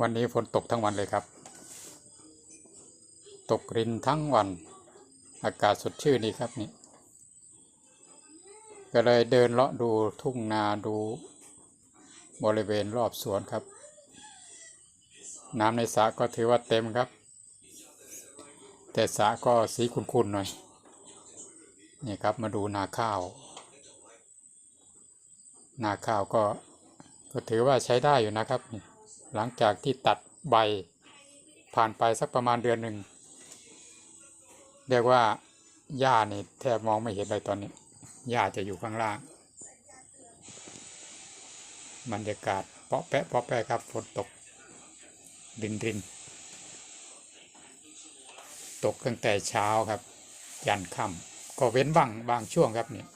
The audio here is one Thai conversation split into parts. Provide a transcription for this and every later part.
วันนี้ฝนตกทั้งวันเลยครับ ตกรินทั้งวัน อากาศสดชื่นดีครับนี่ ก็เลยเดินเลาะดูทุ่งนาดูบริเวณรอบสวนครับ น้ำในสระก็ถือว่าเต็มครับ แต่สระก็สีขุ่นๆหน่อย นี่ครับมาดูนาข้าว นาข้าวก็ก็ถือว่าใช้ได้อยู่นะครับนี่ หลังจากที่ตัดใบผ่านไปสักประมาณเดือนหนึ่งเรียกว่าหญ้านี่แทบมองไม่เห็นเลยตอนนี้หญ้าจะอยู่ข้างล่างบรรยากาศเปาะแปะเปาะแปะครับฝนตกรินรินตกตั้งแต่เช้าครับ ยันค่ำก็เว้นบ้างบางช่วงครับเนี่ย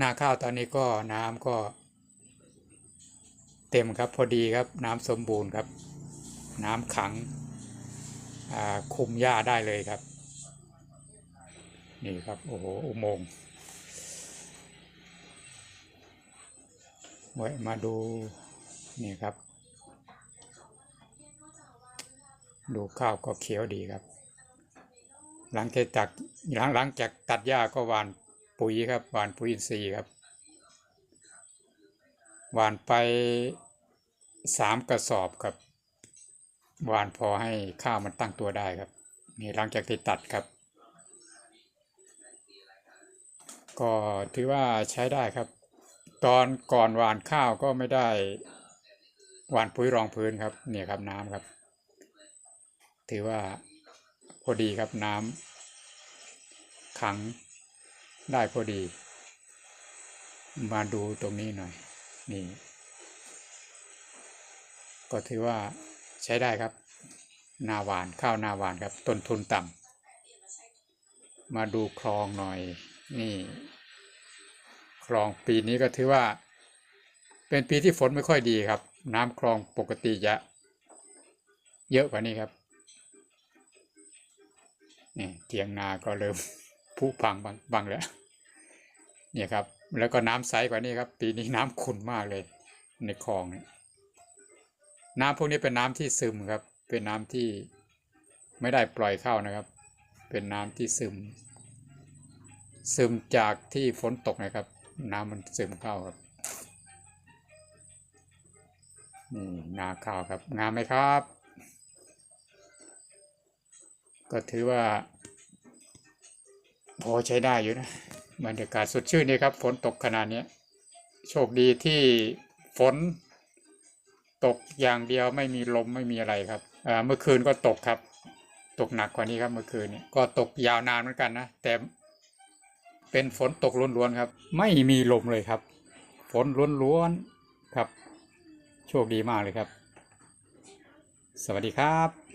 นาข้าวตอนนี้ก็น้ำก็ เต็มครับพอดีครับน้ำสมบูรณ์ครับ น้ำขังอ่าคุมหญ้าได้เลยครับ นี่ครับ โอ้โห อุโมงค์ไว้มาดู นี่ครับ ดูข้าวก็เขียวดีครับ หลังจากตัดหลังหลังจากตัดหญ้าก็หวานปุ๋ยครับหวานปุ๋ยอินทรีย์ครับหวานไป สามกระสอบครับวานพอให้ข้าวมันตั้งตัวได้ครับ นี่หลังจากที่ตัดครับ ก็ถือว่าใช้ได้ครับ ตอนก่อนหวานข้าวก็ไม่ได้หวานปุ๋ยรองพื้นครับ เนี่ยครับน้ำครับ ถือว่าพอดีครับน้ำขังได้พอดี มาดูตรงนี้หน่อย นี่ ก็ถือว่าใช้ได้ครับ นาหวานข้าวนาหวานครับต้นทุนต่ำมาดูคลองหน่อยนี่ คลองปีนี้ก็ถือว่า เป็นปีที่ฝนไม่ค่อยดีครับ น้ำคลองปกติจะเยอะกว่านี้ครับนี่เทียงนาก็เริ่มผุพังบางบางแล้วเนี่ยครับ แล้วก็น้ำใสกว่านี้ครับ ปีนี้น้ำขุ่นมากเลย ในคลองเนี่ย น้ำพวกนี้เป็นน้ำที่ซึมครับ เป็นน้ำที่ไม่ได้ปล่อยเข้านะครับ เป็นน้ำที่ซึม ซึมจากที่ฝนตกนะครับ น้ำมันซึมเข้าครับนี่นาข้าวครับ งามไหมครับ ก็ถือว่า พอใช้ได้อยู่นะบรรยากาศสดชื่นนี่ครับ ฝนตกขนาดนี้โชคดีที่ฝน ตกอย่างเดียวไม่มีลมไม่มีอะไรครับเมื่อคืนก็ตกครับ ตกหนักกว่านี้ครับเมื่อคืนนี้ก็ตกยาวนานเหมือนกันนะแต่เป็นฝนตกล้วนๆครับ ไม่มีลมเลยครับ ฝนล้วนๆครับ โชคดีมากเลยครับ สวัสดีครับ